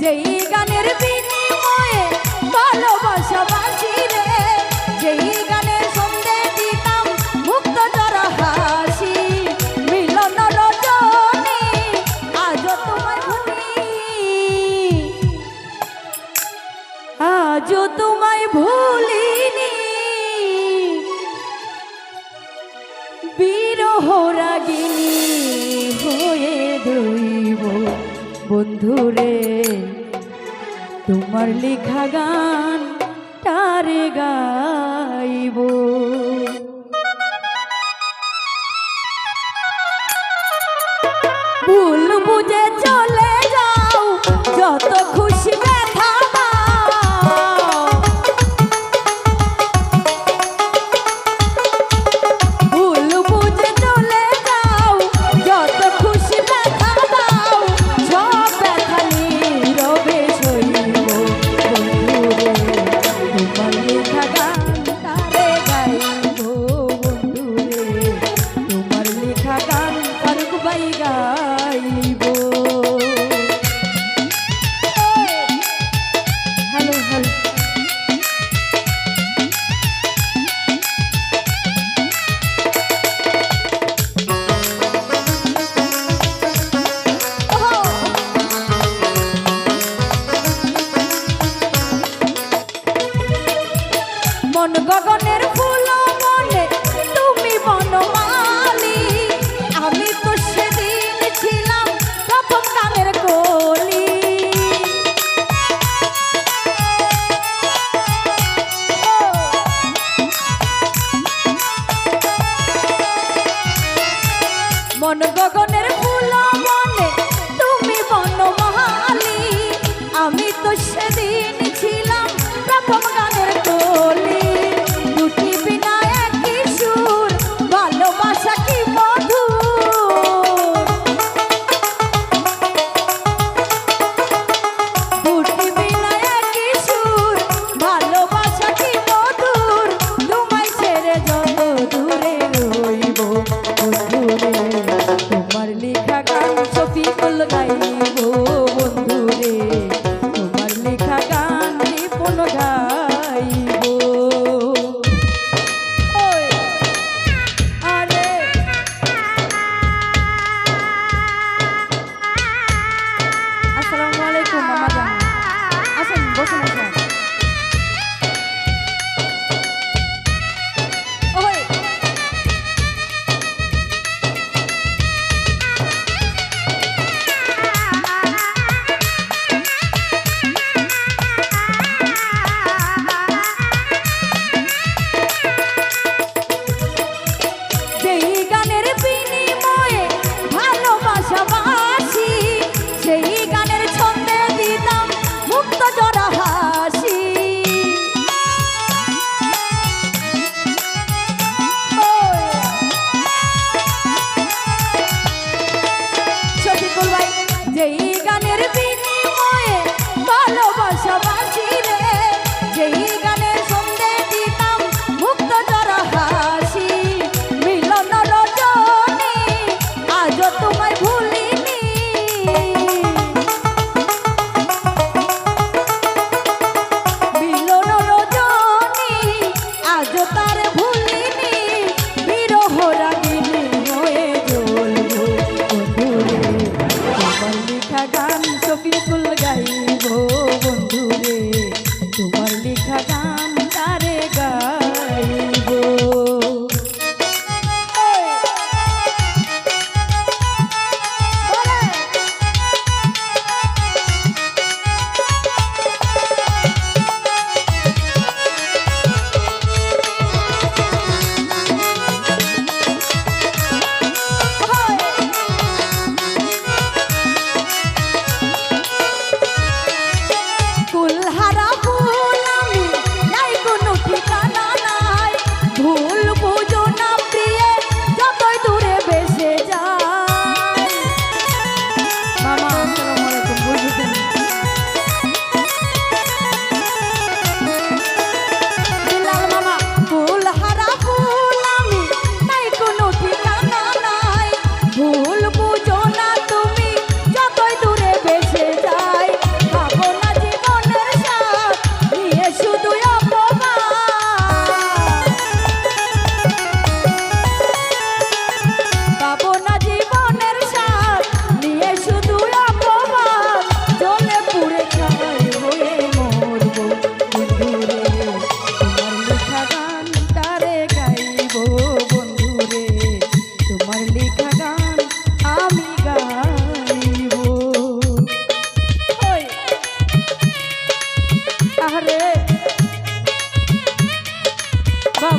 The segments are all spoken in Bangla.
যেই গানের বিনিময়ে ভালোবাসাবাসি রে যেই গানে সন্ধে দিতাম মুক্ত জরা হাসি, মিলন আজ তোমায় ভুলি। আজ তোমায় ভুলিনি। বিরহ রাগিনী বন্ধুরে। তোমার লেখা গান তারে গাইব। 한번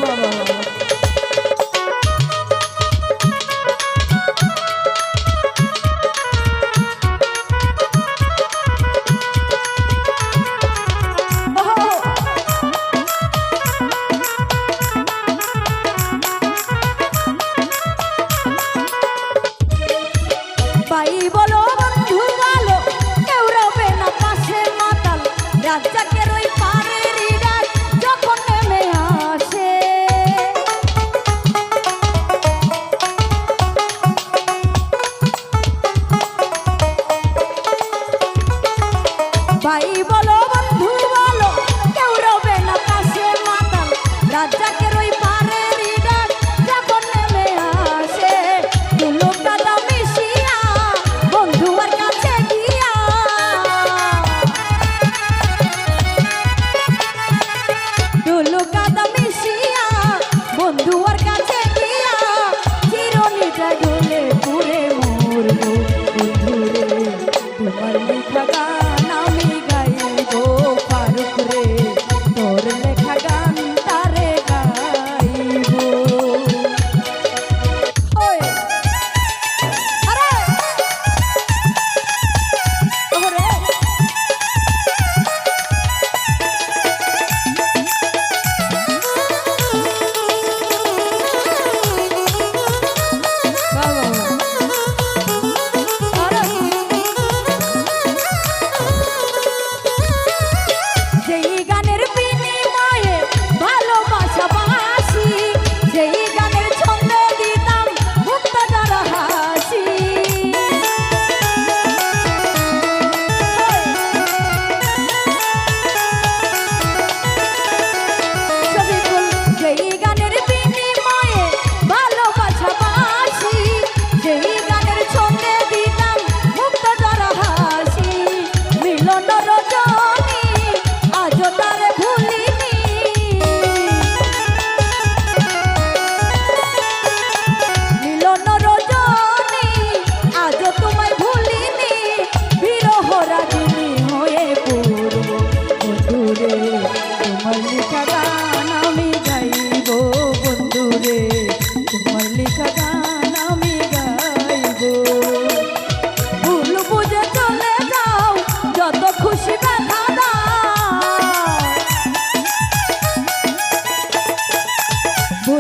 বাবা।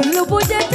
ভুল বুঝে